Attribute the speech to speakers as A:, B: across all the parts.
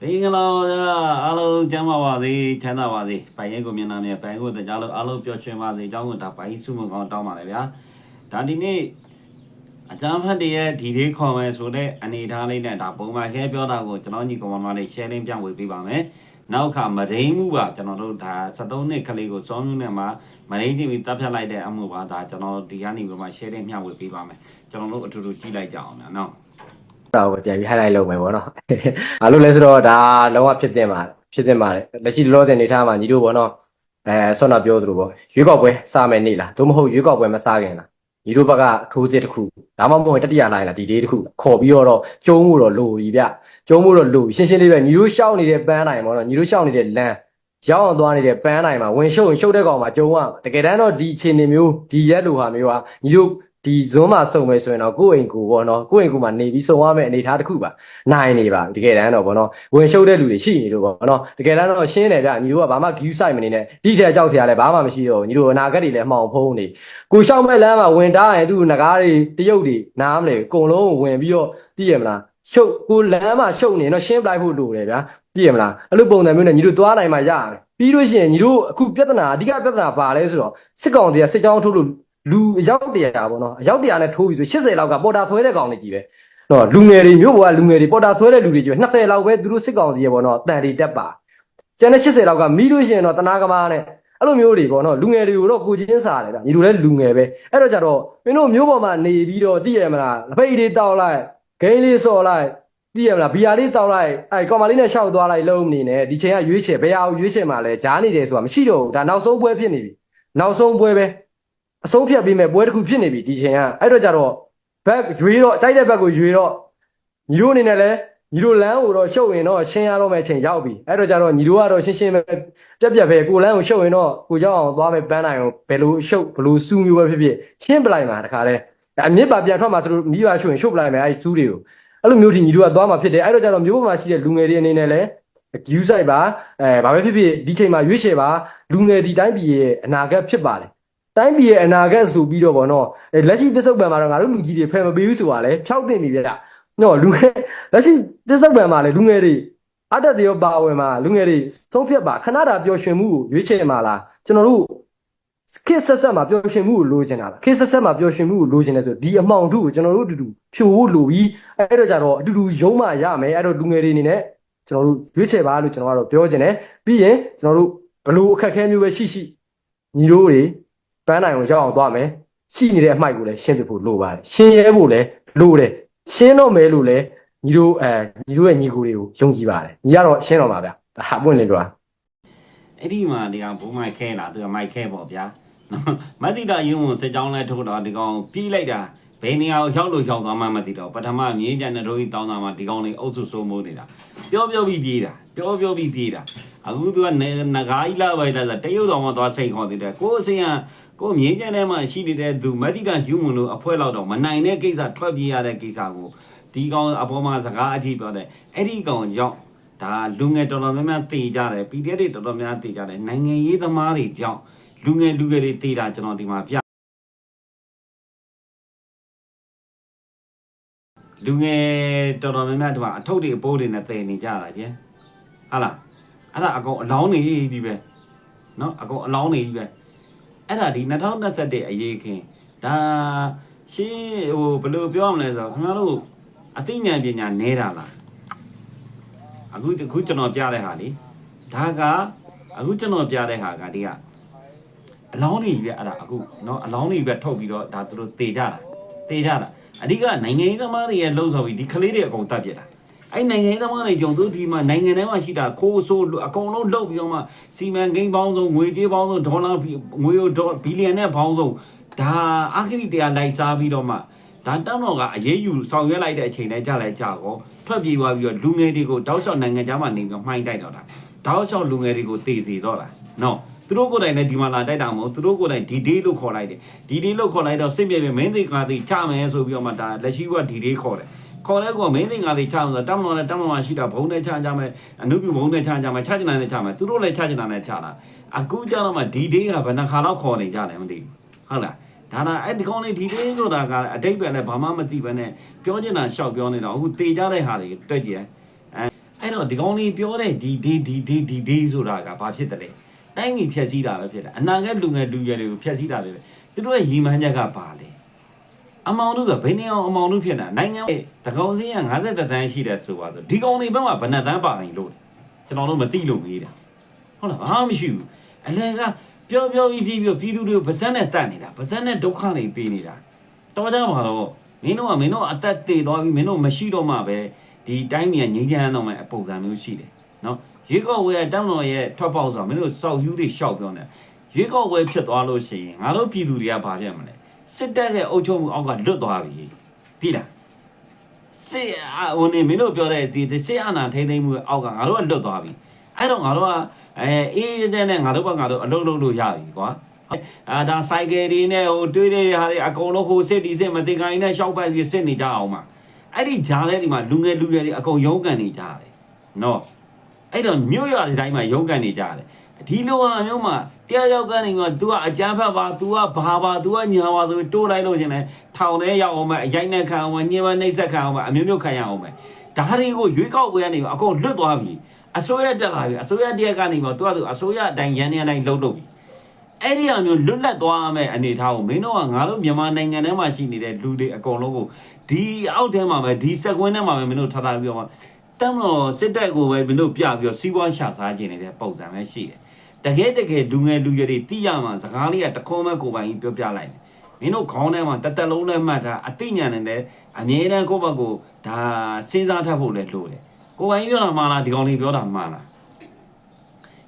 A: မင်္ဂလာပါအားလုံးကျမ်းပါပါစေချမ်းသာပါစေပိုင်ရဲကိုမျက်နှာမြဲပိုင်ကိုတရားလို့အားလုံးပျော်ရွှင်ပါစေအကြောင်းကိုဒါပိုင်စုမကောင်းတောင်းပါလေဗျာဒါဒီနေ့အကျမ်းဖတ်တည်းရဲ့ဒီလေးခေါ်မယ်ဆိုတဲ့အနေထားလေးနဲ့ဒါပုံမှန်ခဲပြောတာကိုကျွန်တော်ညီကောင်မလေး share လင်းပြဝေပေးပါမယ်နောက်ခါမဒိန်မှုပါကျွန်တော်တို့ဒါ73နှစ်ကလေးကိုစောမျိုးနဲ့မှာမဒိန်ကြည့်ပြီးတပ်ဖြတ်လိုက်တဲ့အမှုပါဒါကျွန်တော်ဒီကနေပြီးမှ share လင်းမျှဝေပေးပါမယ်ကျွန်တော်တို့အတူတူကြည့်လိုက်ကြအောင်ဗျာနော်
B: တော့ကိုပြန်ပြီး highlight လုပ်မယ်ပေါ့နော်။ဘာလို့လဲဆိုတော့ဒါလုံးဝဖြစ်တင်ပါတယ်ဖြစ်တင်ပါတယ်လက်ရှိလောလောဆယ်နေထားမှာညီတို့ပေါ့နော်အဲဆော့နာပြောသလိုပေါ့ရွေးကောက်ပွဲစမယ်နေလားသို့မဟုတ်ရွေးကောက်ပွဲမစခင်လားညီတို့ဘက်ကထိုးစစ်တစ်ခုဒါမှမဟုတ်တတိယလိုင်းလားဒီဒေးတစ်ခုခေါ်ပြီးတော့ကျုံးမှုတော့လိုပြီဗျကျုံးမှုတော့လိုပြီရှင်းရှင်းလေးပဲညီတို့ရှောက်နေတဲ့ပန်းတိုင်းပေါ့နော်ညီတို့ရှောက်နေတဲ့လမ်းရောက်အောင်သွားနေတဲ့ပန်းတိုင်းမှာဝင်ရှုပ်ရင်ရှုပ်တဲ့ကောင်မှာကျုံးရတကယ်တမ်းတော့ဒီအခြေအနေမျိုးဒီရက်လိုဟာမျိုးဟာညီတို့ ဒီဇွန်းမှာစုံမယ်ဆိုရင်တော့ကိုယ့်အိမ်ကိုပေါ့နော်ကိုယ့်အိမ်ကိုမှနေပြီးစုံရမယ့်အနေအထားတစ်ခုပါနိုင်နေပါတကယ်တမ်းတော့ပေါ့နော်ဝင်ရှုပ်တဲ့လူတွေရှိနေလို့ပေါ့နော်တကယ်တမ်းတော့ရှင်းတယ်ဗျညီတို့ကဘာမှ view site မနေနဲ့ဒီထဲကြောက်စရာလည်းဘာမှမရှိတော့ဘူးညီတို့အနာဂတ်တွေလည်းမှောင်ဖုံးနေကိုရှောက်မဲ့လမ်းမှာဝင်တားရင်သူငကားတွေတရုတ်တွေနားမလဲအကုန်လုံးဝင်ပြီးတော့သိရမလားရှုပ်ကိုလမ်းမှာရှုပ်နေတော့ရှင်းပလိုက်ဖို့လိုတယ်ဗျာသိရမလားအဲ့လိုပုံစံမျိုးနဲ့ညီတို့သွားနိုင်မှရမယ်ပြီးလို့ရှိရင်ညီတို့အခုပြဿနာအဓိကပြဿနာဘာလဲဆိုတော့စစ်ကောင်တွေကစစ်ကြောင်းထုတ်လို့ လူအယောက်တရာပေါ့နော်အယောက်တရာနဲ့ထိုးပြီးဆို80လောက်ကပေါ်တာဆွဲတဲ့ကောင်တွေကြီးပဲနော်လူငယ်တွေမြို့ပေါ်ကလူငယ်တွေပေါ်တာဆွဲတဲ့လူတွေကြီးပဲ20လောက်ပဲသူတို့စစ်ကောင်စီရဲ့ပေါ့နော်တန်တွေတက်ပါကျန်တဲ့80လောက်ကမီးလို့ရှိရင်တော့တနာကမားနဲ့အဲ့လိုမျိုးတွေပေါ့နော်လူငယ်တွေကိုတော့ကိုချင်းစားတယ်ဗျညီတို့လည်းလူငယ်ပဲအဲ့တော့ကြတော့မင်းတို့မြို့ပေါ်မှာနေပြီးတော့သိရမလားလက်ဖိတ်လေးတောက်လိုက်ဂိမ်းလေးစော်လိုက်သိရမလားဘီယာလေးတောက်လိုက်အဲ့ကောင်မလေးနဲ့ရှောက်သွားလိုက်လုံးမနေနဲ့ဒီချိန်ကရွေးချယ်ဘယ်ဟာကိုရွေးချယ်မှလဲဂျားနေတယ်ဆိုတာမရှိတော့ဘူးဒါနောက်ဆုံးပွဲဖြစ်နေပြီနောက်ဆုံးပွဲပဲ အဆုံးဖြတ်ပြီးမဲ့ပွဲတစ်ခုဖြစ်နေပြီဒီချိန်ကအဲ့တော့ကြတော့ဘက်ရွေးတော့စိုက်တဲ့ဘက်ကိုရွေးတော့ညီတို့အနေနဲ့လည်းညီတို့လမ်းကိုတော့ရှုပ်ရင်တော့ရှင်းရတော့မယ့်အချိန်ရောက်ပြီအဲ့တော့ကြတော့ညီတို့ကတော့ရှင်းရှင်းပဲပြက်ပြက်ပဲကိုလမ်းကိုရှုပ်ရင်တော့ကိုကြောက်အောင်သွားမယ်ပန်းနိုင်ကိုဘယ်လိုရှုပ်ဘယ်လိုစူးမျိုးပဲဖြစ်ဖြစ်ရှင်းပလိုက်မှာတခါတည်းအမြင့်ပါပြန်ထွက်မှာသူတို့မိဘရှုပ်ရင်ရှုပ်ပလိုက်မယ်အဲ့ဒီစူးတွေကိုအဲ့လိုမျိုးထိညီတို့ကသွားမှာဖြစ်တယ်အဲ့တော့ကြတော့မျိုးပေါ်မှာရှိတဲ့လူငယ်တွေအနေနဲ့လည်း view site ပါအဲဘာပဲဖြစ်ဖြစ်ဒီချိန်မှာရွေးချယ်ပါလူငယ်ဒီတိုင်းပြည်ရဲ့အနာဂတ်ဖြစ်ပါတယ် တိုင်းပြည်ရဲ့အနာဂတ်ဆိုပြီးတော့ဗောနော်အဲလက်ရှိပစ္စုပန်မှာတော့ငါတို့လူကြီးတွေဖယ်မပေးဘူးဆိုတာလေဖျောက်တင်နေပြတာနော်လူငယ်လက်ရှိပစ္စုပန်မှာလေလူငယ်တွေအတ္တတရောပါဝင်မှာလူငယ်တွေဆုံးဖြတ်ပါခဏတာပျော်ရွှင်မှုကိုရွေးချယ်မှာလားကျွန်တော်တို့ခစ်ဆက်ဆက်မှာပျော်ရွှင်မှုကိုလိုချင်တာလားခစ်ဆက်ဆက်မှာပျော်ရွှင်မှုကိုလိုချင်တယ်ဆိုဒီအမှောင်ထုကိုကျွန်တော်တို့အတူတူဖြိုဖို့လိုပြီးအဲ့တော့ကြတော့အတူတူယုံမှရမယ်အဲ့တော့လူငယ်တွေအနေနဲ့ကျွန်တော်တို့ရွေးချယ်ပါလို့ကျွန်တော်ကတော့ပြောချင်တယ်ပြီးရင်ကျွန်တော်တို့ဘလို့အခက်အခဲမျိုးပဲရှိရှိညီတို့တွေ ပန်းနိုင်ကိုရောက်အောင်သွားမယ်ရှိနေတဲ့အမိုက်ကိုလည်းရှင်းပြဖို့လိုပါတယ်ရှင်းရဲဖို့လည်းလိုတယ်ရှင်းတော့မယ်လို့လဲညီတို့အဲညီတို့ရဲ့ညီကိုတွေကိုယုံကြည်ပါတယ်ညီကတော့ရှင်းတော့ပါဗျာဒါပွင့်လင်းပြောတာ
A: အဲ့ဒီမှာဒီကောင်ဘုံမိုက်ခဲလာသူကမိုက်ခဲပေါ့ဗျာနော်မတိတာယုံဝင်စစ်ကြောင်းလဲထုတ်တော့ဒီကောင်ပြေးလိုက်တာဘယ်နေရာကိုရောက်လို့ရောက်သွားမှမသိတော့ပထမမြင်းကြံတဲ့တို့ကြီးတောင်းတာမှဒီကောင်လေးအုပ်စုစိုးမိုးနေတာပြောပြောပြီးပြေးတာပြောပြောပြီးပြေးတာအခုသူကငကားကြီးလာပါလားတရုတ်တော်မှသွားစိတ်ခေါ်သေးတယ်ကိုယ်အစင်က ကိုမြင်းကြံထဲမှာရှိနေတဲ့သူမတိတာယုံဝင်လို့အဖွဲလောက်တော့မနိုင်တဲ့ကိစ္စထွက်ပြေးရတဲ့ကိစ္စကိုဒီကောင်အပေါ်မှာစကားအထိပြောတယ်အဲ့ဒီကောင်ကြောင့် ဒါလူငယ်တော်တော်များများတေကြတယ် PDF တွေတော်တော်များများတေကြတယ်နိုင်ငံရေးသမားတွေကြောင့်လူငယ်လူငယ်တွေတေတာကျွန်တော်ဒီမှာပြလူငယ်တော်တော်များများဒီမှာအထုပ်တွေအပိုးတွေနဲ့တေနေကြတာကျင်းဟာလားအဲ့ဒါအကောင်အလောင်းနေကြီးပဲเนาะအကောင်အလောင်းနေကြီးပဲ အဲ့ဒါဒီ2021အရေးခင်ဒါရှင်းဟိုဘယ်လိုပြောရမလဲဆိုတော့ခင်ဗျားတို့အသိဉာဏ်ပညာနဲတာလား အခုအခုကျွန်တော်ပြတဲ့ဟာလေဒါကအခုကျွန်တော်ပြတဲ့ဟာကဒီကအလောင်းတွေပဲအဲ့ဒါအခုเนาะအလောင်းတွေပဲထုတ်ပြီးတော့ဒါသူတို့တေကြတာတေကြတာအဓိကနိုင်ငံရေးသမားတွေရဲ့လှုပ်ဆော်ပြီးဒီကလေးတွေအကုန်တတ်ပြစ်တာ အဲ့နိုင်ငံရေးသမားတွေကြုံသူဒီမှာနိုင်ငံထဲမှာရှိတာခိုးဆိုးအကုန်လုံးလှုပ်ပြီးတော့မှစီမံကိန်းပေါင်းစုံငွေကြေးပေါင်းစုံဒေါ်လာငွေဒေါ်ဘီလီယံနဲ့ပေါင်းစုံဒါအခရီးတရားလိုက်စားပြီးတော့မှဒါတောင်းတော့ကအရေးယူဆောင်ရွက်လိုက်တဲ့အချိန်တိုင်းကြလဲကြာကောထွက်ပြေးသွားပြီးတော့လူငယ်တွေကိုတောက်လျှောက်နိုင်ငံသားမှနေပြီးမှိုင်းတိုက်တော့တာတောက်လျှောက်လူငယ်တွေကိုတေစီတော့တာနော်သူတို့ကိုယ်တိုင်လည်းဒီမှာလာတိုက်တာမဟုတ်သူတို့ကိုယ်တိုင်ဒီဒေးလို့ခေါ်လိုက်တယ်ဒီဒေးလို့ခေါ်လိုက်တော့စစ်မြေပြင်မင်းသိကားသိချမယ်ဆိုပြီးတော့မှဒါလက်ရှိကဒီဒေးခေါ်တယ် ခေါ်တဲ့ကောမင်းသိကားသိချမယ်ဆိုတော့တမန်တော်နဲ့တမန်တော်ရှိတာဘုံနဲ့ချကြမယ်အနုပြုဘုံနဲ့ချကြမယ်ချကြနိုင်နဲ့ချမယ်သူတို့လည်းချကြနိုင်နဲ့ချတာအခုကျတော့မှဒီဒေးကဘယ်နှခါတော့ခေါ်နေကြတယ်မသိဘူးဟုတ်လားဒါနာအဲ့ဒီကောင်းလေးဒီတင်းဆိုတာကအတိတ်ပဲလည်းဘာမှမသိပဲနဲ့ပြောချင်တာရှောက်ပြောနေတာအခုတေကြတဲ့ဟာတွေတွေ့ကြည့်အဲအဲ့တော့ဒီကောင်းလေးပြောတဲ့ဒီဒီဒီဒီဒီဒီဆိုတာကဘာဖြစ်တယ်လဲတိုင်းပြည်ဖြက်စီးတာပဲဖြစ်တာအနာဂတ်လူငယ်လူရွယ်တွေကိုဖြက်စီးတာပဲပဲသူတို့ရဲ့ရည်မှန်းချက်ကဘာလဲ အမောင်တို့ဆိုဘယ်နေအောင်အမောင်တို့ဖြစ်တာနိုင်ငံရဲ့တကောင်စင်းက50တန်းရှိတယ်ဆိုပါဆိုဒီကောင်လေးဘက်မှာဘယ်နှတန်းပါနေလို့လဲကျွန်တော်တို့မသိလို့မေးတာဟုတ်လားဘာမှမရှိဘူးအလယ်ကပြောပြောပြီးပြီးပြီးပြည်သူတွေကိုဗဇက်နဲ့တတ်နေတာဗဇက်နဲ့ဒုက္ခတွေပေးနေတာတော့ကြမှာတော့မင်းတို့ကမင်းတို့အသက်သေးသွားပြီမင်းတို့မရှိတော့မှပဲဒီတိုင်းပြည်ကငြိမ်းချမ်းတော့မှအပုံစံမျိုးရှိတယ်နော်ရေကောက်ဝဲတောင်းတော်ရဲ့ထွက်ပေါက်ဆိုတာမင်းတို့စောက်ယူတွေရှောက်ပြောနေရေကောက်ဝဲဖြစ်သွားလို့ရှိရင်ငါတို့ပြည်သူတွေကဘာဖြစ်မလဲ စစ်တပ်ရဲ့အုပ်ချုပ်မှုအောက်ကလွတ်သွားပြီပြီလားစစ်အာဟိုနေမင်းတို့ပြောတဲ့ဒီဒီစစ်အာဏာထိန်းသိမ်းမှုအောက်ကငါတို့ကလွတ်သွားပြီအဲ့တော့ငါတို့ကအဲအေးတဲ့နဲ့ငါတို့ကငါတို့အလုံးလုံးလို့ရပြီကွာအာဒါဆိုင်ကယ်တွေနဲ့ဟိုတွေးတဲ့ဟာတွေအကုန်လုံးဟိုစစ်ဒီစစ်မတင်ကိုင်းနဲ့ရှောက်ပိုက်ပြီးစစ်နေကြအောင်မှာအဲ့ဒီဂျားလဲဒီမှာလူငယ်လူငယ်တွေအကုန်ရုန်းကန်နေကြတယ်နော်အဲ့တော့မြို့ရွာတွေတိုင်းမှာရုန်းကန်နေကြတယ်ဒီလိုဟာမျိုးမှာ တရားရောက်ကနေကသူကအကြမ်းဖက်ပါသူကဘာပါသူကညာပါဆိုပြီးတိုးလိုက်လို့ရှင်လဲထောင်ထဲရောက်အောင်မယ်အရိုက်နဲ့ခံအောင်မယ်ညှင်းပန်းနှိပ်စက်ခံအောင်မယ်အမျိုးမျိုးခံရအောင်မယ်ဒါတွေကိုရွေးကောက်ပွဲကနေအကုန်လွတ်သွားပြီအစိုးရတက်လာပြီအစိုးရတရက်ကနေမှသူကသူအစိုးရအတိုင်းရန်ရန်တိုင်းလှုပ်လှုပ်ပြီအဲ့ဒီအမျိုးလွတ်လပ်သွားမယ်အနေထားကိုမင်းတို့ကငါတို့မြန်မာနိုင်ငံထဲမှာရှိနေတဲ့လူတွေအကုန်လုံးကိုဒီအောက်ထဲမှာပဲဒီစက်ကွင်းထဲမှာပဲမင်းတို့ထားထားပြီးတော့တမ်းလို့စစ်တပ်ကိုပဲမင်းတို့ပြပြီးတော့စီးပွားရှာစားခြင်းနေတဲ့ပုံစံပဲရှိတယ် တကယ်တကယ်လူငယ်လူရွယ်တွေသိရမှာစကားလေးကတခေါမဲ့ကိုယ်ပိုင်ကြီးပြောပြလိုက်မယ်မင်းတို့ခေါင်းထဲမှာတသက်လုံးနဲ့မှတ်ထားအသိဉာဏ်နဲ့လည်းအမြဲတမ်းကိုယ့်ဘက်ကိုဒါစဉ်းစားထပ်ဖို့လည်းလိုတယ်ကိုယ်ပိုင်ကြီးပြောတာမှားလားဒီကောင်လေးပြောတာမှားလား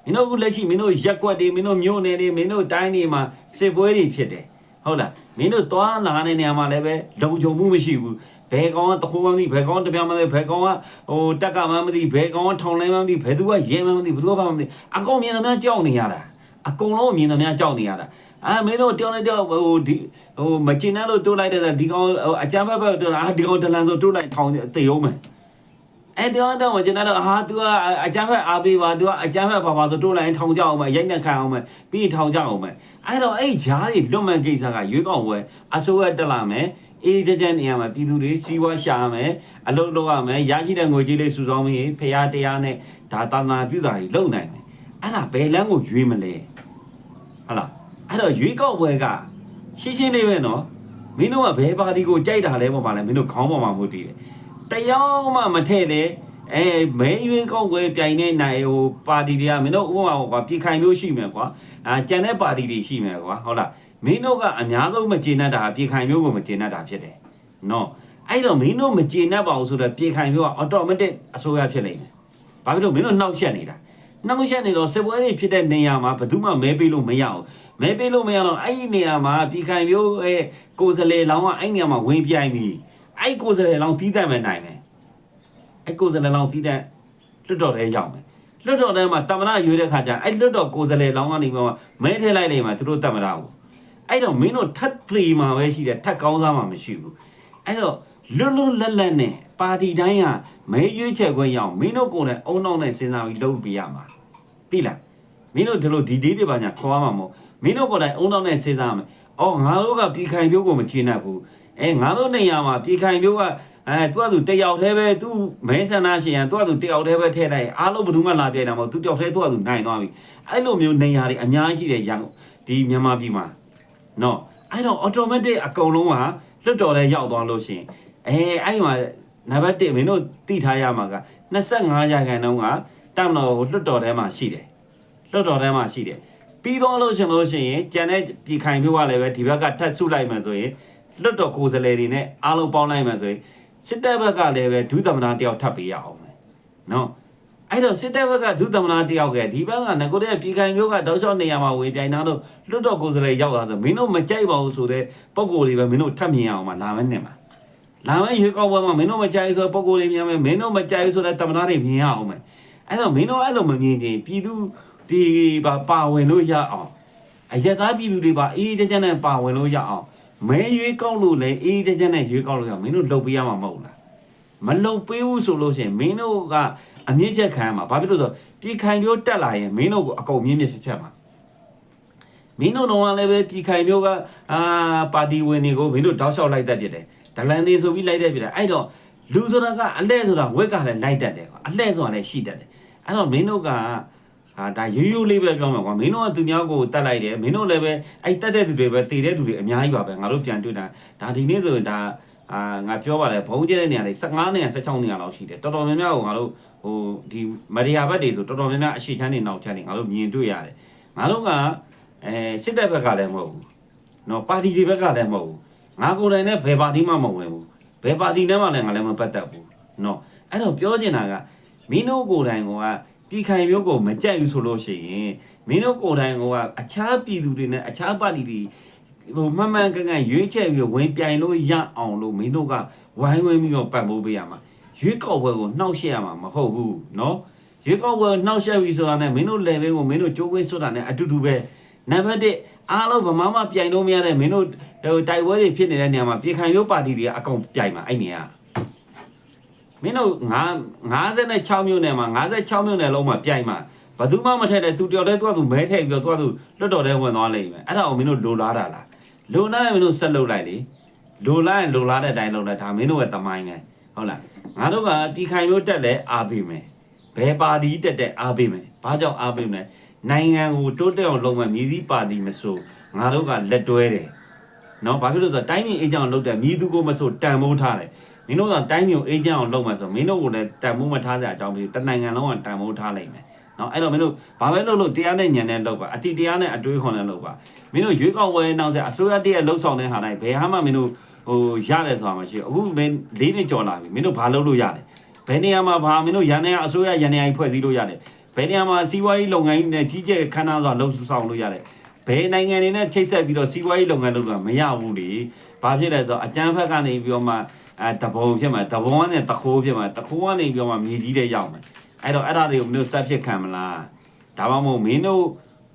A: မင်းတို့အခုလက်ရှိမင်းတို့ရက်ကွက်တွေမင်းတို့မြို့နယ်တွေမင်းတို့တိုင်းတွေမှာစစ်ပွဲတွေဖြစ်တယ်ဟုတ်လားမင်းတို့သွားလာတဲ့နေရာမှာလည်းပဲလုံခြုံမှုမရှိဘူး ဘယ်ကောင်ကတခိုးမှမသိဘယ်ကောင်ကတပြားမှမသိဘယ်ကောင်ကဟိုတက်ကမှမသိဘယ်ကောင်ကထောင်လိုင်းမှမသိဘယ်သူကရဲမှမသိဘယ်သူကဘာမှမသိအကောင်မြင်သမျှကြောက်နေရတာအကုန်လုံးမြင်သမျှကြောက်နေရတာအာမင်းတို့တယောက်နဲ့တယောက်ဟိုဒီဟိုမကျင်တဲ့လို့တိုးလိုက်တဲ့ဒီကောင်ဟိုအကြမ်းဖက်ဘက်တိုးလာအာဒီကောင်ဒလန်ဆိုတိုးလိုက်ထောင်တေအောင်မယ်အဲတယောက်နဲ့တယောက်မကျင်တဲ့တော့အာ तू ကအကြမ်းဖက်အားပေးပါ तू ကအကြမ်းဖက်ပါပါဆိုတိုးလိုက်ထောင်ကြအောင်မယ်ရိုက်နှက်ခံအောင်မယ်ပြီးထောင်ကြအောင်မယ်အဲ့တော့အဲ့ဂျားတွေလွတ်မဲ့ကိစ္စကရွေးကောက်ပွဲအစိုးရတက်လာမယ် အေးကြကြနေရမှာပြည်သူတွေစီးပွားရှာရမယ်အလုပ်လုပ်ရမယ်ရရှိတဲ့ငွေကြေးလေးစုဆောင်းပြီးဖရာတရားနဲ့ဒါတာနာပြုတာကြီးလုပ်နိုင်မယ်အဲ့ဒါဘယ်လမ်းကိုရွေးမလဲဟုတ်လားအဲ့တော့ရွေးကောက်ပွဲကရှင်းရှင်းလေးပဲနော်မင်းတို့ကဘယ်ပါတီကိုကြိုက်တာလဲပေါ့ပါလဲမင်းတို့ခေါင်းပေါ်မှာမဟုတ်တည်တယ်တရားမှမထည့်လေအဲမဲရွေးကောက်ပွဲပြိုင်နေနိုင်ဟိုပါတီတွေကမင်းတို့ဥပမာကွာပြည်ခိုင်မျိုးရှိမယ်ကွာအာကြံတဲ့ပါတီတွေရှိမယ်ကွာဟုတ်လား မင်းတို့ကအများဆုံးမကျေနပ်တာပြည်ခိုင်မျိုးကိုမကျေနပ်တာဖြစ်တယ်နော်အဲ့တော့မင်းတို့မကျေနပ်ပါဘူးဆိုတော့ပြေခိုင်မျိုးက automatic အစိုးရဖြစ်လိမ့်မယ်။ဘာဖြစ်လို့မင်းတို့နှောက်ရက်နေတာ။နှောက်ရက်နေတော့စစ်ပွဲတွေဖြစ်တဲ့နေရာမှာဘယ်သူမှမဲပေးလို့မရအောင်။မဲပေးလို့မရတော့အဲ့ဒီနေရာမှာပြေခိုင်မျိုးရဲ့ကိုယ်စလေလောင်းကအဲ့ဒီနေရာမှာဝင်ပြိုင်ပြီးအဲ့ဒီကိုယ်စလေလောင်းတီးတတ်မယ်နိုင်မယ်။အဲ့ကိုယ်စလေလောင်းတီးတတ်လွတ်တော်ထဲရောက်မယ်။လွတ်တော်ထဲမှာတမနာရွေးတဲ့ခါကျအဲ့လွတ်တော်ကိုယ်စလေလောင်းကနေမှမဲထဲလိုက်လိုက်မှသူတို့တတ်မတာဘူး။ အဲ့တော့မင်းတို့ထပ်သေးမှာပဲရှိတယ်ထပ်ကောင်းစားမှာမရှိဘူး။အဲ့တော့လွတ်လွတ်လပ်လပ်နဲ့ပါတီတိုင်းကမဲရွေးချက်ခွင့်ရအောင်မင်းတို့ကိုယ်နဲ့အုံနောက်နဲ့စဉ်းစားပြီးလုပ်ပြရမှာသိလားမင်းတို့ဒီလိုဒီဒေးတွေပါညာခေါ်ရမှာမဟုတ်မင်းတို့ကိုယ်တိုင်အုံနောက်နဲ့စဉ်းစားမယ်အော်ငါတို့ကပြည်ခိုင်မျိုးကိုမချေနှက်ဘူးအဲငါတို့နေရာမှာပြည်ခိုင်မျိုးကအဲသူကသူတယောက်တည်းပဲသူမဲဆန္ဒရှင်ရန်သူကသူတယောက်တည်းပဲထည့်လိုက်အားလုံးဘယ်သူမှလာပြိုင်တာမဟုတ်သူတယောက်တည်းသူကသူနိုင်သွားပြီအဲ့လိုမျိုးနေရာတွေအများကြီးတဲ့ရန်ဒီမြန်မာပြည်မှာ နော်အဲ့တော့ automatic အကုန်လုံးကလွတ်တော်ထဲရောက်သွားလို့ရှိရင်အဲအဲ့မှာနံပါတ်1မင်းတို့သိထားရမှာက25ရာခိုင်နှုန်းကတမ်တော်ကိုလွတ်တော်ထဲမှာရှိတယ်လွတ်တော်ထဲမှာရှိတယ်ပြီးတော့လို့ရှင်လို့ရှိရင်ကျန်တဲ့ပြည်ခိုင်မျိုးကလည်းပဲဒီဘက်ကထပ်ဆုလိုက်မှဆိုရင်လွတ်တော်ကိုယ်စားလှယ်တွေနဲ့အားလုံးပေါင်းလိုက်မှဆိုရင်စစ်တပ်ဘက်ကလည်းပဲဒုသမနာတယောက်ထပ်ပေးရအောင်မယ်နော် အဲ့တော့စစ်တပ်ဘက်ကဒုသမနာတယောက်ကဒီဘက်ကငကိုတဲ့ပြည်ခိုင်မျိုးကတောက်လျှောက်နေရာမှာဝင်ပြိုင်တာတို့လွတ်တော်ကိုယ်စားလှယ်ရောက်လာဆိုမင်းတို့မကြိုက်ပါဘူးဆိုတဲ့ပုံကိုယ်တွေပဲမင်းတို့ထပ်မြင်အောင်မလာမဲနဲ့မှာလာမဲရွေးကောက်ပွဲမှာမင်းတို့မကြိုက်ဆိုတဲ့ပုံကိုယ်တွေမြင်မယ်မင်းတို့မကြိုက်ဆိုတဲ့သမနာတွေမြင်ရအောင်မယ်အဲ့တော့မင်းတို့အဲ့လိုမမြင်ရင်ပြည်သူဒီပါပါဝင်လို့ရအောင်အရက်သားပြည်သူတွေပါအေးကြကြနဲ့ပါဝင်လို့ရအောင်မဲရွေးကောက်လို့လည်းအေးကြကြနဲ့ရွေးကောက်လို့ရအောင်မင်းတို့လုပ်ပေးရမှာမဟုတ်လားမလုံပေးဘူးဆိုလို့ရှိရင်မင်းတို့က အမြင့်ဖြတ်ခံရမှာဘာဖြစ်လို့လဲဆိုတော့ပြည်ခိုင်မျိုးတက်လာရင်မင်းတို့ကိုအကုန်မြင့်မြတ်ဖြစ်ဖြတ်မှာမင်းတို့တော့လည်းပဲပြည်ခိုင်မျိုးကအာပါတီဝင်တွေကိုမင်းတို့တောက်လျှောက်လိုက်တတ်ပြတယ်ဒလန်နေဆိုပြီးလိုက်တတ်ပြတယ်အဲ့တော့လူဆိုတာကအလဲဆိုတာဝက်ကလည်းလိုက်တတ်တယ်ကွာအလဲဆိုတာလည်းရှိတတ်တယ်အဲ့တော့မင်းတို့ကဟာဒါရိုးရိုးလေးပဲပြောမှာကွာမင်းတို့ကသူများကိုတတ်လိုက်တယ်မင်းတို့လည်းပဲအဲ့တတ်တဲ့သူတွေပဲတည်တဲ့သူတွေအများကြီးပါပဲငါတို့ပြန်တွေ့တာဒါဒီနေ့ဆိုရင်ဒါအာငါပြောပါတယ်ဘုံကျဲတဲ့နေရာလေး15နေရာ16နေရာလောက်ရှိတယ်တော်တော်များများကိုငါတို့ ဟိုဒီမဒီယာဘက်တွေဆိုတော်တော်များများအရှိချမ်းနေနောက်ချမ်းနေငါတို့မြင်တွေ့ရတယ်ငါတို့ကအဲစစ်တပ်ဘက်ကလည်းမဟုတ်ဘူးနော်ပါတီတွေဘက်ကလည်းမဟုတ်ဘူးငါကိုယ်တိုင်နဲ့ဘယ်ပါတီမှမဝင်ဘူးဘယ်ပါတီနဲ့မှလည်းငါလည်းမပတ်သက်ဘူးနော်အဲ့တော့ပြောချင်တာကမင်းတို့ကိုယ်တိုင်ကပြည်ခိုင်မျိုးကိုမကြိုက်ဘူးဆိုလို့ရှိရင်မင်းတို့ကိုယ်တိုင်ကအခြားပြည်သူတွေနဲ့အခြားပါတီတွေဟိုမှန်မှန်ကန်ကန်ရွေးချယ်ပြီးဝင်ပြိုင်လို့ရအောင်လို့မင်းတို့ကဝိုင်းဝန်းပြီးတော့ပတ်ဖို့ပေးရမှာ ရွေးကောက်ပွဲကိုနှောက်ယှက်ရမှာမဟုတ်ဘူးเนาะရွေးကောက်ပွဲနှောက်ယှက်ပြီဆိုတာနဲ့မင်းတို့ level ကိုမင်းတို့ကြိုးကွင်းစွတ်တာနဲ့အတူတူပဲနံပါတ်1အားလုံးဗမာမှပြိုင်လို့မရတဲ့မင်းတို့ဟိုတိုက်ပွဲတွေဖြစ်နေတဲ့နေရာမှာပြည်ခိုင်မျိုးပါတီတွေကအကုန်ပြိုင်မှာအဲ့နေရာ မင်းတို့ငါ56မြို့နယ်မှာ56မြို့နယ်လုံးမှာပြိုင်မှာဘယ်သူမှမထက်တဲ့သူတယောက်တည်းသူကသူမဲထည့်ပြီးတော့သူကသူလွတ်တော်ထဲဝင်သွားလိမ့်မယ်အဲ့ဒါကိုမင်းတို့လိုလားတာလားလိုလားရင်မင်းတို့ဆက်လုပ်လိုက်လေလိုလားရင်လိုလားတဲ့အတိုင်းလုပ်လိုက်ဒါမင်းတို့ရဲ့တမိုင်းပဲ ဟုတ်လားငါတို့ကတီခိုင်မျိုးတက်လဲအားပေးမယ်ဘယ်ပါတီတက်တက်အားပေးမယ်ဘာကြောင့်အားပေးမလဲနိုင်ငံကိုတိုးတက်အောင်လုပ်မယ်မြည်သည့်ပါတီမဆိုငါတို့ကလက်တွဲတယ်နော်ဘာဖြစ်လို့လဲဆိုတော့တိုင်းပြည်အကြောင်းလုပ်တယ်မြည်သူကိုမဆိုတန်ဖိုးထားတယ်မင်းတို့ကတိုင်းမျိုးအေဂျင့်အောင်လုပ်မှဆိုမင်းတို့ကိုလည်းတန်မိုးမထားစရာအကြောင်းမရှိဘူးတနိုင်ငံလုံးကတန်မိုးထားလိုက်မယ်နော်အဲ့တော့မင်းတို့ဘာပဲလုပ်လို့တရားနဲ့ညံနဲ့လုပ်ပါအတိတရားနဲ့အတွေးခွန်နဲ့လုပ်ပါမင်းတို့ရွေးကောက်ပွဲနောက်ဆက်အစိုးရတည်းရဲ့လှုပ်ဆောင်တဲ့ဟာတိုင်းဘယ်ဟာမှမင်းတို့ ဟိုရတယ်ဆိုတာမရှိဘူးအခုမင်းလေးနှစ်ကြော်လာပြီမင်းတို့ဘာလုပ်လို့ရတယ်ဘယ်နေရာမှာဘာမင်းတို့ရန်နေရအစိုးရရန်နေရဖွဲ့စည်းလို့ရတယ်ဘယ်နေရာမှာစီးပွားရေးလုပ်ငန်းနဲ့ကြီးကျယ်ခမ်းနားစွာလှုပ်ဆောင်လို့ရတယ်ဘယ်နိုင်ငံတွေနဲ့ချိတ်ဆက်ပြီးတော့စီးပွားရေးလုပ်ငန်းလုပ်တာမရဘူးလေဘာဖြစ်လဲဆိုတော့အကြမ်းဖက်ကနေပြီးတော့မှအဲတဘုံဖြစ်မှာတဘုံကနေတခိုးဖြစ်မှာတခိုးကနေပြောမှမြေကြီးတဲ့ရောက်မယ်အဲ့တော့အဲ့ဒါတွေကိုမင်းတို့စက်ဖြစ်ခံမလားဒါမှမဟုတ်မင်းတို့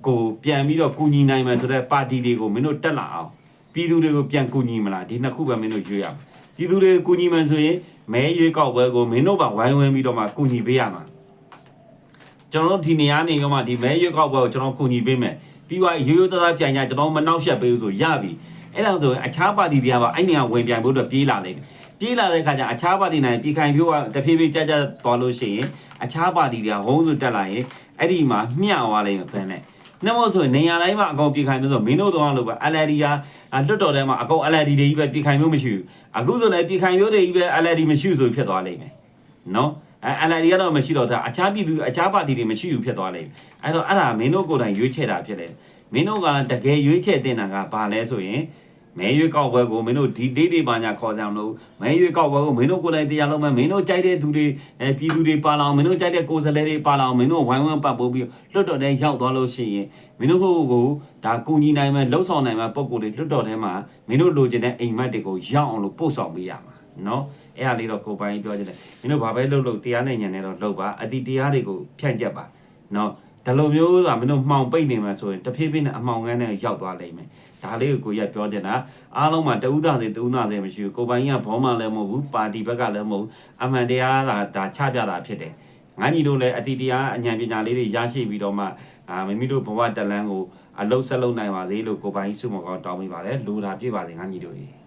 A: ကိုပြန်ပြီးတော့ကူညီနိုင်မယ်ဆိုတော့ပါတီတွေကိုမင်းတို့တက်လာအောင် ပြည်သူတွေကိုပြန်ကူညီမလားဒီနှစ်ခုပဲမင်းတို့ရွေးရမယ်ပြည်သူတွေကိုကူညီမှဆိုရင်မဲရွေးကောက်ပွဲကိုမင်းတို့ပါဝိုင်းဝန်းပြီးတော့မှကူညီပေးရမှာကျွန်တော်တို့ဒီနေရာနေကမှဒီမဲရွေးကောက်ပွဲကိုကျွန်တော်ကူညီပေးမယ်ပြီးတော့ရိုးရိုးသားသားပြန်ကြကျွန်တော်မနှောက်ယှက်ပေးလို့ဆိုရပြီအဲ့ဒါဆိုရင်အခြားပါတီတွေကပါအဲ့နေရာဝင်ပြန်ဖို့အတွက်ပြေးလာလိမ့်မယ်ပြေးလာတဲ့ခါကျအခြားပါတီနိုင်ပြည်ခိုင်ဖြိုးကတဖြည်းဖြည်းကြကြသွားလို့ရှိရင်အခြားပါတီတွေကဝုန်းစုတက်လာရင်အဲ့ဒီမှာမျှသွားလိမ့်မယ်ဖန်နဲ့ နှမို့ဆိုရင်နေရာတိုင်းမှာအကောင်ပြည်ခိုင်မျိုးဆိုမင်းတို့တော့လို့ပဲ LRD ကလွတ်တော်ထဲမှာအကောင် LRD တွေကြီးပဲပြည်ခိုင်မျိုးမရှိဘူးအခုဆိုလည်းပြည်ခိုင်မျိုးတွေကြီးပဲ LRD မရှိဘူးဆိုဖြစ်သွားလိမ့်မယ်နော်အဲ LRD ကတော့မရှိတော့တာအခြားပြည်သူအခြားပါတီတွေမရှိဘူးဖြစ်သွားလိမ့်မယ်အဲ့တော့အဲ့ဒါမင်းတို့ကိုယ်တိုင်ရွေးချယ်တာဖြစ်တယ်မင်းတို့ကတကယ်ရွေးချယ်တင်တာကဘာလဲဆိုရင် မဲရွေးကောက်ပွဲကိုမင်းတို့ဒီဒေးတွေပါညာခေါ်ကြအောင်လို့မဲရွေးကောက်ပွဲကိုမင်းတို့ကိုယ်တိုင်တရားလုံးမဲ့မင်းတို့ကြိုက်တဲ့သူတွေအဲပြည်သူတွေပါလာအောင်မင်းတို့ကြိုက်တဲ့ကိုယ်စားလှယ်တွေပါလာအောင်မင်းတို့ဝိုင်းဝန်းပတ်ပိုးပြီးလွတ်တော်ထဲရောက်သွားလို့ရှိရင်မင်းတို့ကိုကိုဒါကူညီနိုင်မဲ့လှုပ်ဆောင်နိုင်မဲ့ပုံကိုယ်တွေလွတ်တော်ထဲမှာမင်းတို့လိုချင်တဲ့အိမ်မက်တွေကိုရောက်အောင်လို့ပို့ဆောင်ပေးရမှာနော်အဲ့ဒါလေးတော့ကိုယ်ပိုင်ပြောချင်တယ်မင်းတို့ဘာပဲလုပ်လို့တရားနဲ့ညံနေတော့လုပ်ပါအတိတရားတွေကိုဖြန့်ကျက်ပါနော်ဒါလိုမျိုးကမင်းတို့မှောင်ပိတ်နေမှာဆိုရင်တဖြည်းဖြည်းနဲ့အမှောင်ကန်းနဲ့ရောက်သွားလိမ့်မယ် ဒါလေးကိုကိုရက်ပြောချင်တာအားလုံးမှာတဦးသားစီတဦးသားစီမရှိဘူးကိုပိုင်ကြီးကဘောမှလည်းမဟုတ်ဘူးပါတီဘက်ကလည်းမဟုတ်ဘူးအမှန်တရားကဒါချပြတာဖြစ်တယ်ငါညီတို့လည်းအတီတရားအဉာဏ်ပညာလေးတွေရရှိပြီးတော့မှအာမိမိတို့ဘဝတက်လန်းကိုအလုံးဆက်လုံးနိုင်ပါစေလို့ကိုပိုင်ကြီးစုမကောင်းတောင်းမိပါတယ်လူတာပြည့်ပါစေငါညီတို့ကြီး